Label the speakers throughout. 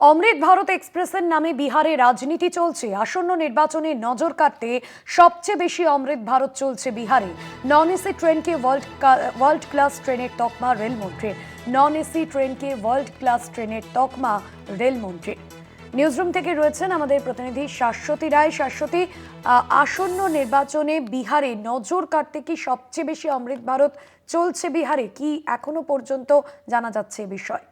Speaker 1: অমৃত ভারত এক্সপ্রেসের নামে বিহারে রাজনীতি চলছে। আসন্ন নির্বাচনে নজর কাটতে সবচেয়ে বেশি অমৃত ভারত চলছে বিহারে। নন এসি ট্রেনকে ওয়ার্ল্ড ওয়ার্ল্ড ক্লাস ট্রেনের তকমা রেলমন্ত্রীর। নন এসি ট্রেনকে ওয়ার্ল্ড ক্লাস ট্রেনের তকমা রেলমন্ত্রীর। নিউজরুম থেকে রয়েছেন আমাদের প্রতিনিধি শাশ্বতী রায়। শাশ্বতী আসন্ন নির্বাচনে বিহারে নজর কাটতে কি সবচেয়ে বেশি অমৃত ভারত চলছে বিহারে? কি এখনও পর্যন্ত জানা যাচ্ছে এ বিষয়?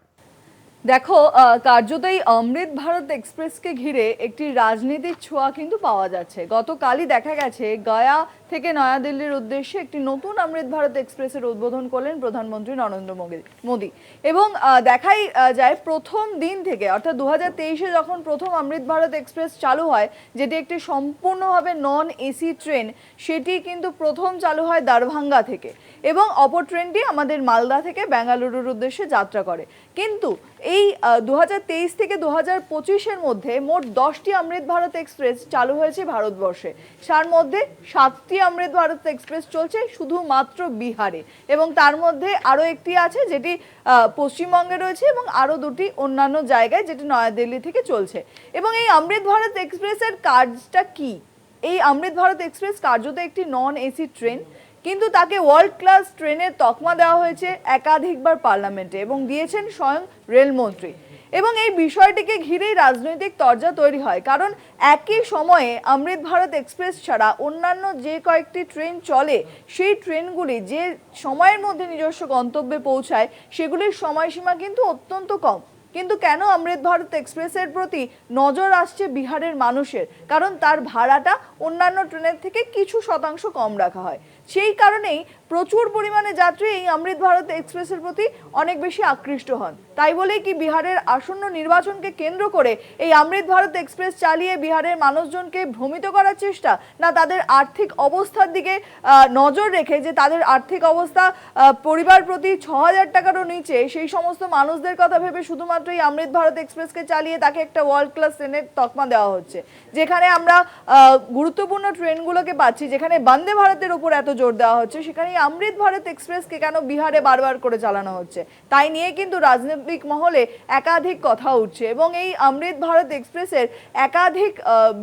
Speaker 2: দেখো কার্যতই অমৃত ভারত এক্সপ্রেসকে ঘিরে একটি রাজনীতির ছোঁয়া কিন্তু পাওয়া যাচ্ছে। গতকালই দেখা গেছে, গয়া থেকে নয়াদিল্লির উদ্দেশ্যে একটি নতুন অমৃত ভারত এক্সপ্রেসের উদ্বোধন করলেন প্রধানমন্ত্রী নরেন্দ্র মোদি- এবং দেখাই যায় প্রথম দিন থেকে, অর্থাৎ দু হাজার যখন প্রথম অমৃত ভারত এক্সপ্রেস চালু হয়, যেটি একটি সম্পূর্ণভাবে নন এসি ট্রেন সেটি কিন্তু প্রথম চালু হয় দারভাঙ্গা থেকে। এবং অপর ট্রেনটি আমাদের মালদা থেকে বেঙ্গালুরুর উদ্দেশ্যে যাত্রা করে। কিন্তু এই দু থেকে দু হাজার পঁচিশের মধ্যে মোট দশটি অমৃত ভারত এক্সপ্রেস চালু হয়েছে ভারতবর্ষে। তার মধ্যে সাতটি অমৃত ভারত এক্সপ্রেস চলছে শুধুমাত্র বিহারে। এবং তার মধ্যে আরও একটি আছে যেটি পশ্চিমবঙ্গে রয়েছে এবং আরও দুটি অন্যান্য জায়গায় যেটি নয়াদিল্লি থেকে চলছে। এবং এই অমৃত ভারত এক্সপ্রেসের কাজটা কি? এই অমৃত ভারত এক্সপ্রেস কার্যত একটি নন এসি ট্রেন। কিন্তু তাকে ওয়ার্ল্ড ক্লাস ট্রেনের তকমা দেওয়া হয়েছে একাধিকবার পার্লামেন্টে এবং দিয়েছেন স্বয়ং রেলমন্ত্রী। এবং এই বিষয়টিকে ঘিরেই রাজনৈতিক তরজা তৈরি হয়, কারণ একই সময়ে অমৃত ভারত এক্সপ্রেস ছাড়া অন্যান্য যে কয়েকটি ট্রেন চলে, সেই ট্রেনগুলি যে সময়ের মধ্যে নিজস্ব গন্তব্যে পৌঁছায়, সেগুলির সময়সীমা কিন্তু অত্যন্ত কম। কিন্তু কেন অমৃত ভারত এক্সপ্রেসের প্রতি নজর আসছে বিহারের মানুষের? কারণ তার ভাড়াটা অন্যান্য ট্রেনের থেকে কিছু শতাংশ কম রাখা হয়। সেই কারণেই প্রচুর পরিমাণে যাত্রী এই অমৃত ভারত এক্সপ্রেসের প্রতি অনেক বেশি আকৃষ্ট হন। তাই বলেই কি বিহারের আসন্ন নির্বাচনকে কেন্দ্র করে এই অমৃত ভারত এক্সপ্রেস চালিয়ে বিহারের মানুষজনকে ভ্রমিত করার চেষ্টা না তাদের আর্থিক অবস্থার দিকে নজর রেখে যে তাদের আর্থিক অবস্থা পরিবার প্রতি ছ হাজার টাকারও নিচে, সেই সমস্ত মানুষদের কথা ভেবে শুধুমাত্র এই অমৃত ভারত এক্সপ্রেসকে চালিয়ে তাকে একটা ওয়ার্ল্ড ক্লাস ট্রেনের তকমা দেওয়া হচ্ছে। যেখানে আমরা গুরুত্বপূর্ণ ট্রেনগুলোকে পাচ্ছি, যেখানে বন্দে ভারতের উপর এত জোর দেওয়া হচ্ছে। সেখানে অমৃত ভারত এক্সপ্রেসকে কেন বিহারে বারবার করে চালানো হচ্ছে? তাই নিয়ে কিন্তু রাজনৈতিক মহলে একাধিক কথা উঠছে এবং এই অমৃত ভারত এক্সপ্রেসের একাধিক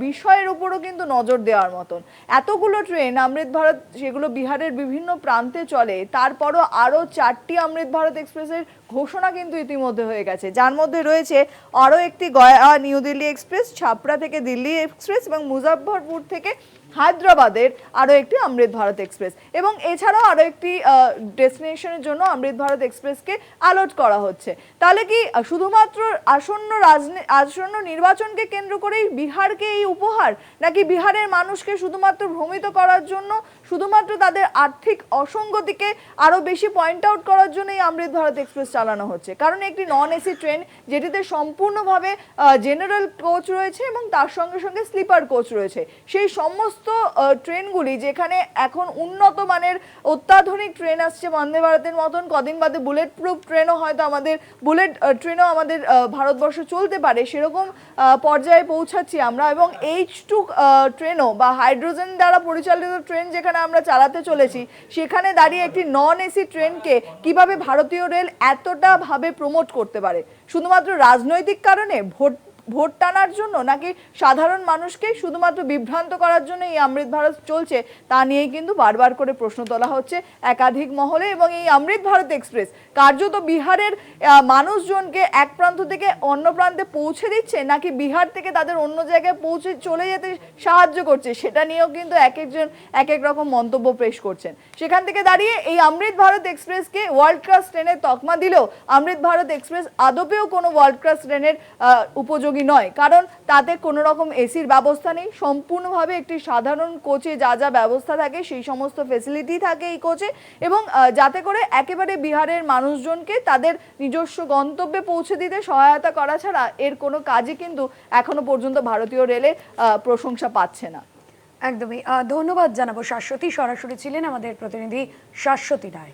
Speaker 2: বিষয়ের উপরও কিন্তু নজর দেওয়ার মতন। এতগুলো ট্রেন অমৃত ভারত সেগুলো বিহারের বিভিন্ন প্রান্তে চলে, তারপরও আরও চারটি অমৃত ভারত এক্সপ্রেসের ঘোষণা কিন্তু ইতিমধ্যে হয়ে গেছে। যার মধ্যে রয়েছে আরও একটি গয়া নিউ দিল্লি এক্সপ্রেস, ছাপড়া থেকে দিল্লি এক্সপ্রেস এবং মুজাফরপুর থেকে হায়দ্রাবাদের আরও একটি অমৃত ভারত এক্সপ্রেস। এবং এছাড়াও আরও একটি ডেস্টিনেশনের জন্য অমৃত ভারত এক্সপ্রেসকে অ্যালট করা হচ্ছে। তাহলে কি শুধুমাত্র আসন্ন আসন্ন নির্বাচনকে কেন্দ্র করেই বিহারকে এই উপহার? নাকি বিহারের মানুষকে শুধুমাত্র ভ্রমিত করার জন্য, শুধুমাত্র তাদের আর্থিক অসঙ্গতিকে আরও বেশি পয়েন্ট আউট করার জন্য এই অমৃত ভারত এক্সপ্রেস চালানো হচ্ছে? কারণ একটি নন এসি ট্রেন যেটিতে সম্পূর্ণভাবে জেনারেল কোচ রয়েছে এবং তার সঙ্গে সঙ্গে স্লিপার কোচ রয়েছে। সেই সমস্ত ট্রেনগুলি যেখানে এখন উন্নত মানের অত্যাধুনিক ট্রেন আসছে বন্দে ভারতের মতন। কদিন বাদে বুলেট প্রুফ ট্রেনও হয়তো আমাদের বুলেট ট্রেনও আমাদের ভারতবর্ষ চলতে পারে। সেরকম পর্যায়ে পৌঁছাচ্ছি আমরা এবং এইচ টু ট্রেনও বা হাইড্রোজেন দ্বারা পরিচালিত ট্রেন যেখানে আমরা চালাতে চলেছি, সেখানে দাঁড়িয়ে একটি নন এসি ট্রেনকে কীভাবে ভারতীয় রেল এতটা ভাবে প্রমোট করতে পারে? শুধুমাত্র রাজনৈতিক কারণে ভোট ভোট টানার জন্য নাকি সাধারণ মানুষকে শুধুমাত্র বিভ্রান্ত করার জন্য এই অমৃত ভারত চলছে তা নিয়েই কিন্তু বারবার করে প্রশ্ন তোলা হচ্ছে একাধিক মহলে এবং এই অমৃত ভারত এক্সপ্রেস কার্যত বিহারের মানুষজনকে এক প্রান্ত থেকে অন্য প্রান্তে পৌঁছে দিচ্ছে নাকি বিহার থেকে তাদের অন্য জায়গায় পৌঁছে চলে যেতে সাহায্য করছে সেটা নিয়েও কিন্তু এক একজন এক এক রকম মন্তব্য পেশ করছেন। সেখান থেকে দাঁড়িয়ে এই অমৃত ভারত এক্সপ্রেসকে ওয়ার্ল্ড ক্লাস ট্রেনের তকমা দিলেও অমৃত ভারত এক্সপ্রেস আদপেও কোনো ওয়ার্ল্ড ক্লাস ট্রেনের আহ, উপযোগী নয়। কারণ তাতে কোনো রকম এসির ব্যবস্থা নেই। সম্পূর্ণভাবে একটি সাধারণ কোচে যা যা ব্যবস্থা থাকে সেই সমস্ত ফেসিলিটি থাকে এই কোচে এবং যাতে করে একেবারে বিহারের মানুষজনকে তাদের নিজস্ব গন্তব্যে পৌঁছে দিতে সহায়তা করা ছাড়া এর কোনো কাজই কিন্তু এখনও পর্যন্ত ভারতীয় রেলে প্রশংসা পাচ্ছে না।
Speaker 1: একদমই। ধন্যবাদ জানাব শাশ্বতী। সরাসরি ছিলেন আমাদের প্রতিনিধি শাশ্বতী রায়।